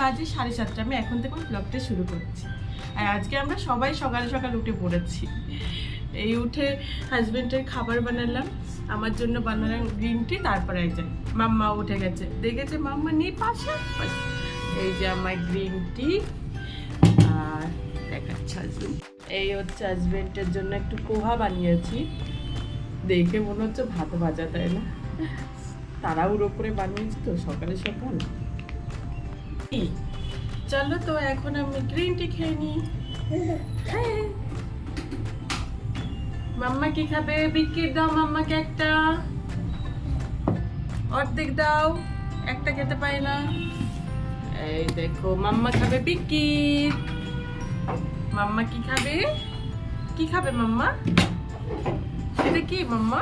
বাজে সাড়ে সাতটা। আমি এখন থেকে ব্লগটা শুরু করছি। আর আজকে আমরা সবাই সকাল সকাল উঠে পড়েছি। এই উঠে হাজবেন্ডের খাবার বানালাম, আমার জন্য বানালাম গ্রিন টি তারপরে একজন মাম্মা উঠে গেছে। দেখেছে মাম্মা নেই পাশে। এই যে আমার গ্রিন টি আর দেখাচ্ছে হাজবেন্ড এই হচ্ছে হাজবেন্ডের জন্য একটু পোহা বানিয়েছি। দেখে মনে হচ্ছে ভাত ভাজা, তাই না? তারা ওর ওপরে বানিয়েছি তো, সকালে সকাল। চলো তো, এখন আমি গ্রিন টি খেয়ে নিই। হ্যাঁ। মাম্মা কি খাবে? বিক্কির দাও মাম্মাকে একটা। অর্ধেক দাও, একটা খেতে পাই না। এই দেখো, মাম্মা খাবে বিক্কির। মাম্মা কি খাবে? কি খাবে মাম্মা? এটা কি মাম্মা?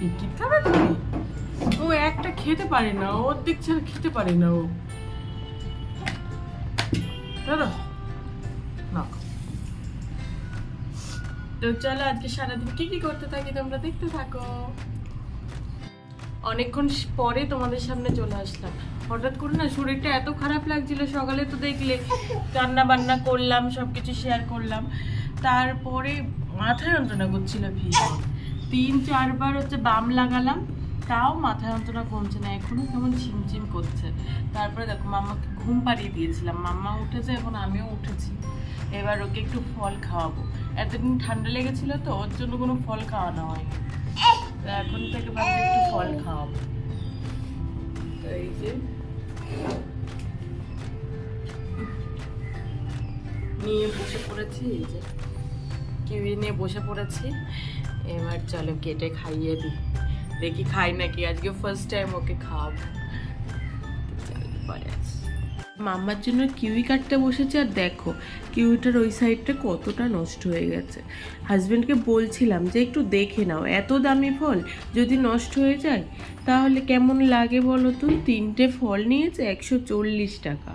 বিক্কির খাবে তুমি ও একটা খেতে পারে না, অর্ধেক ছাড়া খেতে পারে না ও। তো চলো, আজকে সারাদিন কি কি করতে থাকি তোমরা দেখতে থাকো। অনেকক্ষণ পরে তোমাদের সামনে চলে আসলাম। হঠাৎ করে না শরীরটা এত খারাপ লাগছিল, সকালে তো দেখলে রান্না বান্না করলাম, সবকিছু শেয়ার করলাম। তারপরে মাথা যন্ত্রণা করছিল ভীষণ। তিন, চারবার হচ্ছে বাম লাগালাম তাও মাথা যন্ত্রণা কমছে না এখনও কেমন ঝিমঝিম করছে। তারপরে দেখো, মাম্মাকে ঘুম পাড়িয়ে দিয়েছিলাম। মাম্মা উঠেছে, এখন আমিও উঠেছি। এবার ওকে একটু ফল খাওয়াবো। এতদিন ঠান্ডা লেগেছিল তো, ওর জন্য কোনো ফল খাওয়ানো হয়নি। এখন থেকে ভাবছি একটু ফল খাওয়াবো। এই যে, নিয়ে বসে পড়েছি, এই যে নিয়ে বসে পড়েছি। এবার চলো কেটে খাইয়ে দিই। দেখি খাই নাকি আজকে ফার্স্ট টাইম ওকে খাওয়াবো। মাম্মার জন্য কিউই কাটতে বসেছে আর দেখো, কিউইটার ওই সাইডটা কতটা নষ্ট হয়ে গেছে। হাজব্যান্ডকে বলছিলাম যে একটু দেখে নাও, এত দামি ফল যদি নষ্ট হয়ে যায়, তাহলে কেমন লাগে বলো তো? তিনটে ফল নিয়েছে একশো চল্লিশ টাকা।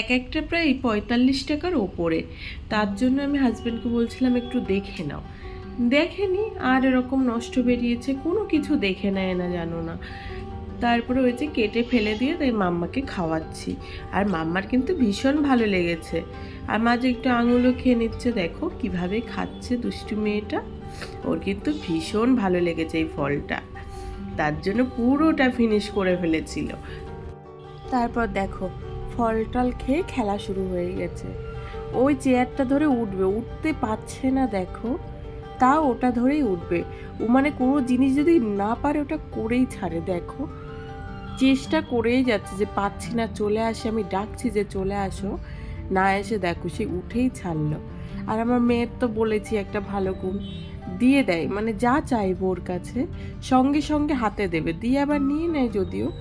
এক একটা প্রায় পঁয়তাল্লিশ টাকার ওপরে। তার জন্য আমি হাজব্যান্ডকে বলছিলাম একটু দেখে নাও। দেখেনি, আর এরকম নষ্ট বেরিয়েছে, কোনো কিছু দেখে নেয় না, জানো না। তারপরে ওই যে কেটে ফেলে দিয়ে তাই মাম্মাকে খাওয়াচ্ছি। আর মাম্মার কিন্তু ভীষণ ভালো লেগেছে। আর মাঝে একটু আঙুলও খেয়ে নিচ্ছে, দেখো কীভাবে খাচ্ছে দুষ্টু মেয়েটা। ওর কিন্তু ভীষণ ভালো লেগেছে এই ফলটা। তার জন্য পুরোটা ফিনিশ করে ফেলেছিল। তারপর দেখো, ফল টল খেয়ে খেলা শুরু হয়ে গেছে। ওই চেয়ারটা ধরে উঠবে, উঠতে পারছে না, দেখো। তাও ওটা ধরেই উঠবে। ও মানে কোনো জিনিস যদি না পারে ওটা করেই ছাড়ে, দেখো। চেষ্টা করেই যাচ্ছে যে পাচ্ছি না, চলে আসে, আমি ডাকছি যে চলে আসো। না এসে দেখো, সে উঠেই ছাড়লো। আর আমার মেয়ের তো বলেছি একটা ভালো গুণ, দিয়ে দেয়। মানে যা চাইব ওর কাছে, সঙ্গে সঙ্গে হাতে দেবে। দিয়ে আবার নিয়ে নেয় যদিও,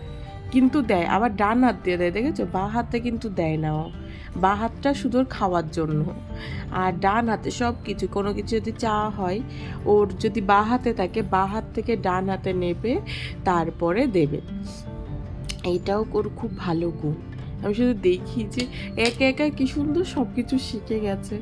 কিন্তু দেয়। আবার ডান হাত দিয়ে দেয়, দেখেছ? বা হাতে কিন্তু দেয় না ও। বা হাতটা শুধু খাওয়ার জন্য। আর ডান হাতে সব কিছু কোনো কিছু যদি চাওয়া হয়, ওর যদি বা হাতে থাকে, বা হাত থেকে ডান হাতে নেবে, তারপরে দেবে। এইটাও ওর খুব ভালো গুণ। আমি শুধু দেখি যে একা একা কি সুন্দর সব কিছু শিখে গেছে।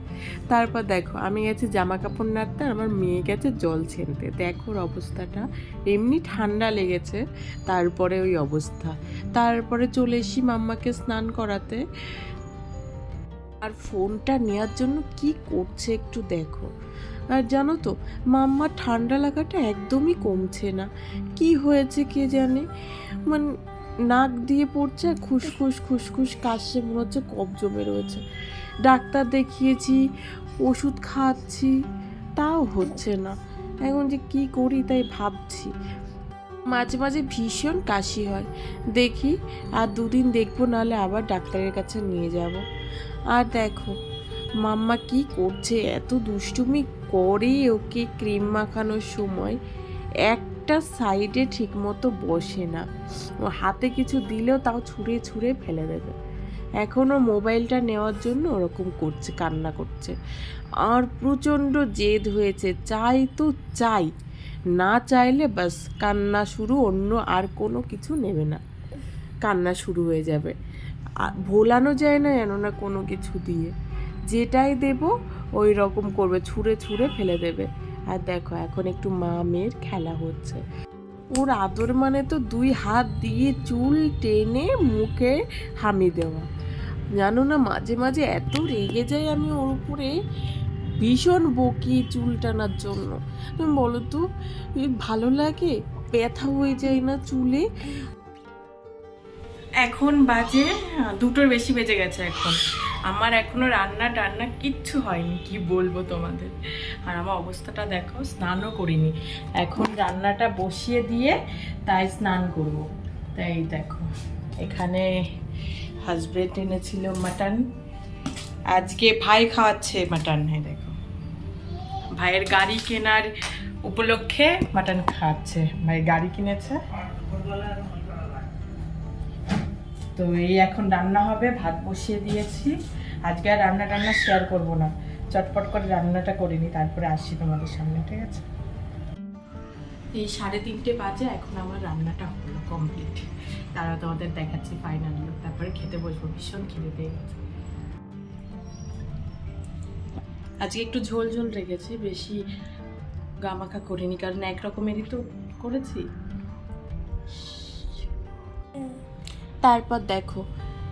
তারপর দেখো, আমি গেছি জামা কাপড় নাড়তে, আমার মেয়ে গেছে জল ছেনতে। দেখো অবস্থাটা। এমনি ঠান্ডা লেগেছে, তারপরে ওই অবস্থা। তারপরে চলে এসি মাম্মাকে স্নান করাতে। আর ফোনটা নেওয়ার জন্য কি করছে একটু দেখো। আর জানো তো মাম্মা ঠান্ডা লাগাটা একদমই কমছে না। কি হয়েছে কে জানে? মানে নাক দিয়ে পড়ছে আর খুসখুস খুসখুস কাশছে, মনে হচ্ছে কফ জমে রয়েছে। ডাক্তার দেখিয়েছি, ওষুধ খাচ্ছি, তাও হচ্ছে না। এখন যে কি করি তাই ভাবছি। মাঝে মাঝে ভীষণ কাশি হয়। দেখি, আর দুদিন দেখব, নাহলে আবার ডাক্তারের কাছে নিয়ে যাব। আর দেখো, মাম্মা কি করছে? এত দুষ্টুমি করে ওকে ক্রিম মাখানোর সময় একটা সাইডে ঠিকমতো বসে না। ও হাতে কিছু দিলেও তাও ছুঁড়ে ছুঁড়ে ফেলে দেবে। এখনও মোবাইলটা নেওয়ার জন্য ওরকম করছে, কান্না করছে। আর প্রচণ্ড জেদ হয়েছে, চাই তো চাই। না চাইলে বাস কান্না শুরু, অন্য আর কোনো কিছু নেবে না। কান্না শুরু হয়ে যাবে। ভোলানো যায় না যেন না কোনো কিছু দিয়ে। যেটাই দেব ওই রকম করবে, ছুঁড়ে ছুঁড়ে ফেলে দেবে। আর দেখো, এখন একটু মা মেয়ের খেলা হচ্ছে। ওর আদর মানে তো দুই হাত দিয়ে চুল টেনে মুখে হামি দেওয়া। জানো না, মাঝে মাঝে এত রেগে যাই আমি ওর উপরে, ভীষণ বকি চুল টানার জন্য। তুমি বলো তো ভালো লাগে? ব্যথা হয়ে যায় না চুলে? এখন বাজে দুটোর বেশি বেজে গেছে এখন। আমার এখনও রান্না টান্না কিচ্ছু হয়নি, কি বলব তোমাদের। আর আমার অবস্থাটা দেখো, স্নানও করিনি। এখন রান্নাটা বসিয়ে দিয়ে তাই স্নান করব। তাই দেখো, এখানে হাজবেন্ড এনেছিল মাটন আজকে ভাই খাওয়াচ্ছে মাটন হ্যাঁ দেখো। ভাইয়ের গাড়ি কেনার উপলক্ষে মাটন খাওয়াচ্ছে। ভাই গাড়ি কিনেছে? তো এই এখন রান্না হবে, ভাত বসিয়ে দিয়েছি। আজকে আর রান্না টান্না শেয়ার করব না। চটপট করে রান্নাটা করে নিই তারপরে আসি তোমাদের সামনে, ঠিক আছে? এই সাড়ে তিনটে বাজে, এখন আমার রান্নাটা হলো কমপ্লিট তারা তোমাদের দেখাচ্ছি ফাইনাল লুক তারপরে খেতে বসবো, ভীষণ খেতে পেয়ে গেছে। আজকে একটু ঝোল ঝোল রেখেছি, বেশি গামাখা করিনি, কারণ এক রকমেরই তো করেছি। তারপর দেখো,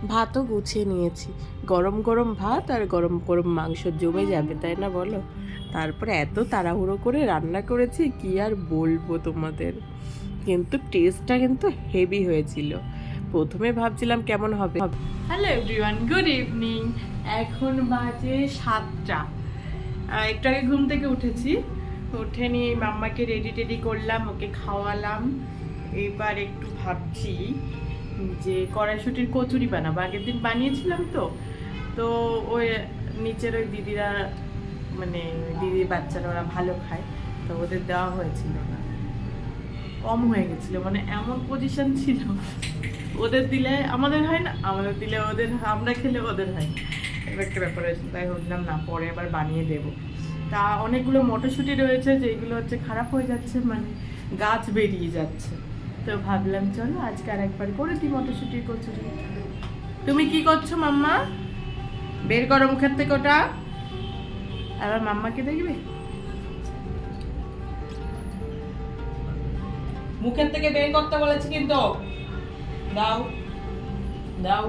ভাতও গুছিয়ে নিয়েছি। গরম গরম ভাত আর গরম গরম মাংস জমে যাবে, তাই না বলো? তারপরে এত তাড়াহুড়ো করে রান্না করেছি, কি আর বলব তোমাদের? কিন্তু টেস্টটা কিন্তু হেভি হয়েছিল। প্রথমে ভাবছিলাম কেমন হবে। হ্যালো এভরিওয়ান গুড ইভিনিং এখন বাজে সাতটা। একটু আগে ঘুম থেকে উঠেছি। উঠে নিয়ে মাম্মাকে রেডি টেডি করলাম, ওকে খাওয়ালাম। এবার একটু ভাবছি যে কড়াইশুটির কচুরি বানাবো। আগের দিন বানিয়েছিলাম তো। তো ওই নিচের ওই দিদিরা মানে দিদির বাচ্চারা ওরা ভালো খায়, তো ওদের দেওয়া হয়েছিল না। কম হয়ে গেছিল মানে এমন পজিশন ছিল। ওদের দিলে আমাদের হয় না, আমাদের দিলে ওদের, আমরা খেলে ওদের হয় এবার একটা ব্যাপার হয়েছিল তাই ভাবলাম না, পরে আবার বানিয়ে দেব। তা অনেকগুলো মটরশুঁটি রয়েছে, যেগুলো হচ্ছে খারাপ হয়ে যাচ্ছে মানে গাছ বেরিয়ে যাচ্ছে। তো ভাবলাম, চলো আজকে আর একবার করে দিই মটরশুঁটির কচুরি। তুমি কি করছ মাম্মা? বের করো মুখের থেকে ওটা। আবার মাম্মাকে দেখবে? মুখের থেকে বের করতে বলেছি কিন্তু। দাও দাও।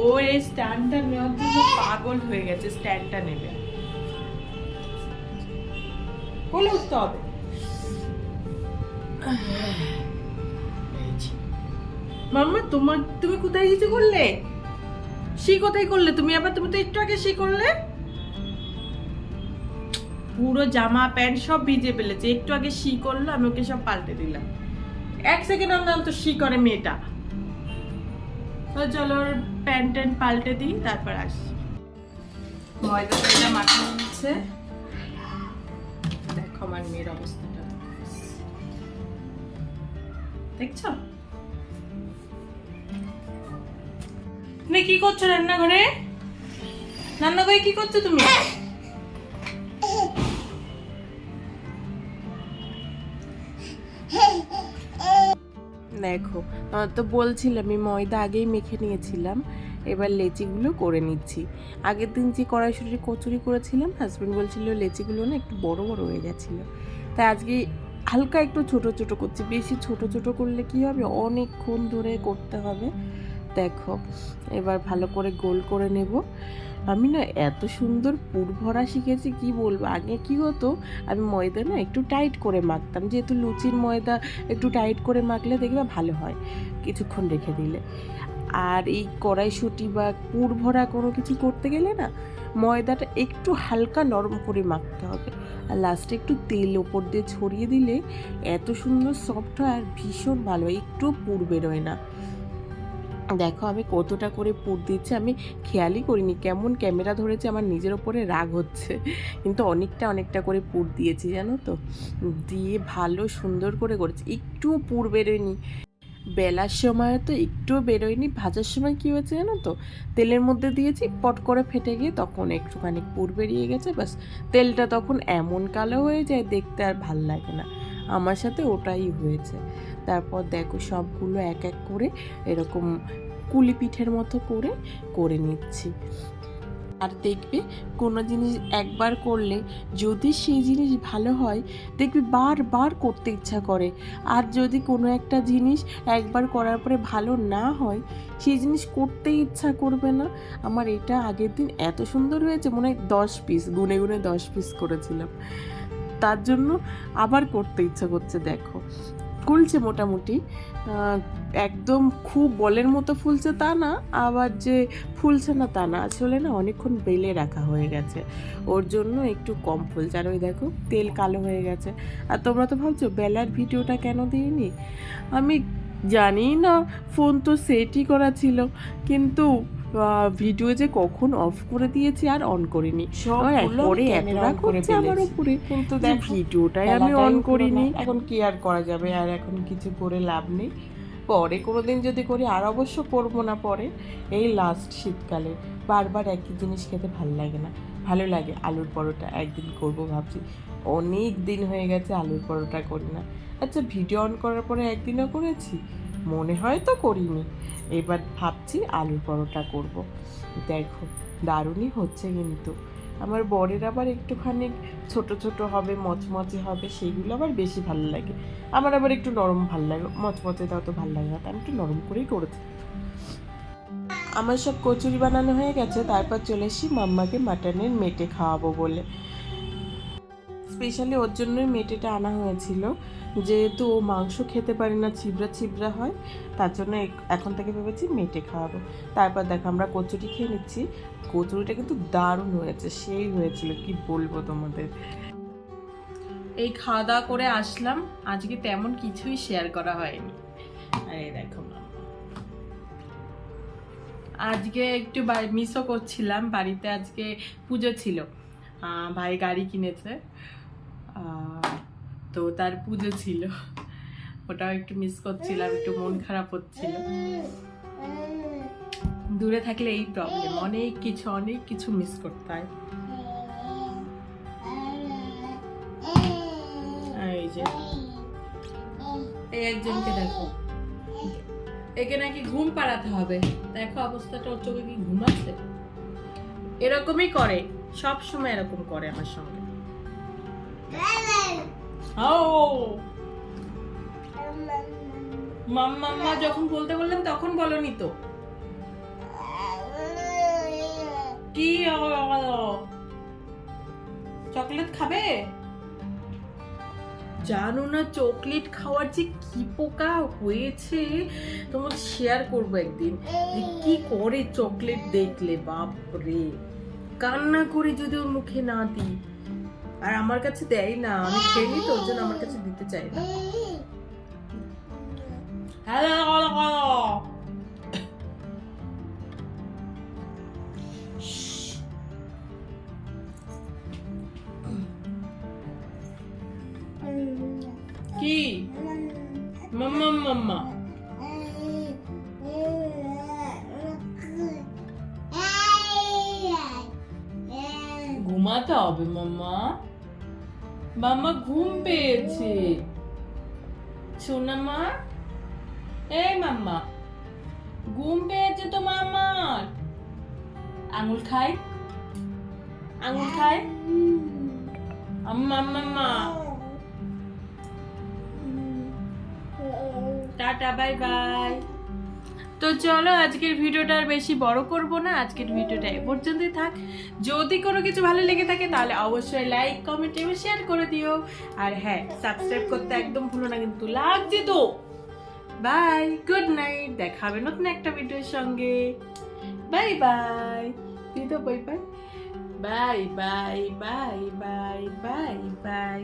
ওর এই স্ট্যান্ডটা নেওয়ার জন্য পাগল হয়ে গেছে, স্ট্যান্ডটা নেবে। কোলে উঠতে হবে। মাম্মা, তোমার তুমি কোথায় কিছু করলে? সি কোথায় করলে। তুমি আবার তুমি তো একটু আগে সি করলে। পুরো জামা, প্যান্ট সব ভিজে ফেলেছে। একটু আগে সি করল, আমি ওকে সব পাল্টে দিলাম। এক সেকেন্ড অন্তর তো সি করে মেয়েটা। তো চলো, ওর প্যান্ট ট্যান্ট পাল্টে দিই, তারপর আসি ময়দা টয়দা মাখিয়ে নিচ্ছে দেখো আমার মেয়ের অবস্থাটা দেখছ তুমি কি করছ রান্নাঘরে? রান্নাঘরে কি করছ তুমি? দেখো তো বলছিলাম আমি ময়দা আগেই মেখে নিয়েছিলাম। এবার লেচিগুলো করে নিচ্ছি। আগের দিন যে কড়াইশুটির কচুরি করেছিলাম হাজব্যান্ড বলছিল লেচিগুলো না একটু বড় বড় হয়ে গেছিল। তাই আজকে হালকা একটু ছোট ছোট করছি, বেশি ছোট ছোট করলে কি হবে? অনেকক্ষণ ধরে করতে হবে। দেখো, এবার ভালো করে গোল করে নেব। আমি না এত সুন্দর পুর ভরা শিখেছি, কি বলব? আগে কি হতো, আমি ময়দা না একটু টাইট করে মাখতাম। যেহেতু লুচির ময়দা একটু টাইট করে মাখলে দেখবে ভালো হয়। কিছুক্ষণ রেখে দিলে। আর এই কড়াইশুঁটি বা পুর ভরা কোনো কিছু করতে গেলে না ময়দাটা একটু হালকা নরম করে মাখতে হবে। আর লাস্টে একটু তেল ওপর দিয়ে ছড়িয়ে দিলে এত সুন্দর সফট হয় আর ভীষণ ভালো, একটু পুর বেরোয় না। দেখো আমি কতটা করে পুর দিচ্ছি, আমি খেয়ালই করিনি কেমন ক্যামেরা ধরেছে আমার নিজের ওপরে রাগ হচ্ছে। কিন্তু অনেকটা অনেকটা করে পুর দিয়েছি জানো তো? দিয়ে ভালো সুন্দর করে করেছি একটুও পুর বেরোয়নি। বেলার সময় তো একটুও বেরোয়নি, ভাজার সময় কী হয়েছে জানো তো? তেলের মধ্যে দিয়েছি, পট করে ফেটে গিয়ে তখন একটুখানি পুর বেরিয়ে গেছে, ব্যাস। তেলটা তখন এমন কালো হয়ে যায় দেখতে আর ভালো লাগে না। আমার সাথে ওটাই হয়েছে। তারপর দেখো সবগুলো এক এক করে এরকম কুলি পিঠের মতো করে করে নিচ্ছি। আর দেখবে কোনো জিনিস একবার করলে যদি সেই জিনিস ভালো হয়, দেখবে বারবার করতে ইচ্ছা করে। আর যদি কোনো একটা জিনিস একবার করার পরে ভালো না হয়, সেই জিনিস করতে ইচ্ছা করবে না। আমার এটা আগের দিন এত সুন্দর হয়েছে, মনে হয় দশ পিস গুনে গুনে দশ পিস করেছিলাম। তার জন্য আবার করতে ইচ্ছা করছে, দেখো। ফুলছে মোটামুটি। একদম খুব বলের মতো ফুলছে তা না, আবার যে ফুলছে না তা না, আসলে না অনেকক্ষণ বেলে রাখা হয়ে গেছে। ওর জন্য একটু কম ফুলছে। আর ওই দেখো, তেল কালো হয়ে গেছে। আর তোমরা তো ভাবছ, বেলার ভিডিওটা কেন দিইনি? আমি জানি না, ফোন তো সেটই করা ছিল। কিন্তু ভিডিও যে কখন অফ করে দিয়েছি আর অন করিনি। পরে এত রাগ করছে আমার উপরে কিন্তু ভিডিওটাই আমি অন করিনি। এখন কি আর করা যাবে? আর এখন কিছু করে লাভ নেই। পরে কোনো দিন যদি করি আর অবশ্য করব না পরে এই লাস্ট শীতকালে। বারবার একই জিনিস খেতে ভালো লাগে না। ভালো লাগে আলুর পরোটা একদিন করব ভাবছি। অনেক দিন হয়ে গেছে আলুর পরোটা করি না। আচ্ছা ভিডিও অন করার পরে একদিনও করেছি? মনে হয় তো করিনি। এবার ভাবছি আলুর পরোটা করব। দেখো, দারুণই হচ্ছে কিন্তু। আমার বরের আবার একটুখানি ছোট ছোট হবে, মচমচে হবে সেগুলো আবার বেশি ভালো লাগে। আমার আবার একটু নরম ভালো লাগে, মচমচে দাও তো ভালো লাগে না আমি একটু নরম করেই করেছি। আমার সব কচুরি বানানো হয়ে গেছে, তারপর চলে এসেছি মাম্মাকে মাটনের মেটে খাওয়াবো বলে। স্পেশালি ওর জন্যই মেটেটা আনা হয়েছিল। যেহেতু ও মাংস খেতে পারে না ছিবড়া ছিবড়া হয়, তার জন্য এখন থেকে ভেবেছি মেটে খাওয়াবো। তারপর দেখো, আমরা কচুরি খেয়ে নিচ্ছি। কচুরিটা কিন্তু দারুণ হয়েছে, সেই হয়েছিল, কি বলব তোমাদের। এই খাওয়া দাওয়া করে আসলাম, আজকে তেমন কিছুই শেয়ার করা হয়নি। দেখো আজকে একটু মিসও করছিলাম, বাড়িতে আজকে পুজো ছিল। ভাই গাড়ি কিনেছে। তো তার পুজো ছিল। ওটাও একটু মিস করছিলাম, একটু মন খারাপ হচ্ছিল। দূরে থাকলে এই প্রবলেম অনেক কিছু অনেক কিছু মিস করতে হয়। এই যে, এই একজনকে দেখো। একে নাকি ঘুম পাড়াতে হবে। দেখো অবস্থাটা, ওর চোখে কি ঘুম আছে? এরকমই করে সব সময় এরকম করে আমার সঙ্গে। ও। মাম্মা যখন বলতে বললাম তখন বলনি তো। কি চকলেট খাবে? জানো না, চকলেট খাওয়ার যে কি পোকা হয়েছে, তোমাকে শেয়ার করব একদিন। কি করে চকলেট দেখলে, বাপরে। কান্না করে যদি ওর মুখে না দিই। আর আমার কাছে দেয় না, আমি খেয়ে নিই তো জন্য আমার কাছে দিতে চাই না। কি? মাম্মা মাম্মা। ঘুমাতে হবে, মাম্মা। মাম্মা ঘুম পেয়েছে। সোনামা এই মাম্মা, ঘুম পেয়েছে তো মাম্মার আঙুল খাই। আঙুল খাই। আম্মা মাম্মা টাটা, বাই বাই। তো চলো আজকের ভিডিওটা আর বেশি বড় করব না, আজকের ভিডিওটা এ পর্যন্তই থাক। যদি কোনো কিছু ভালো লেগে থাকে তাহলে অবশ্যই লাইক কমেন্ট এবং শেয়ার করে দিও। আর হ্যাঁ সাবস্ক্রাইব করতে একদম ভুলো না, কিন্তু লাগছে তো বাই গুড নাইট দেখা হবে নতুন একটা ভিডিওর সঙ্গে। বাই বাই তুই তো bye bye bye bye bye bye bye bye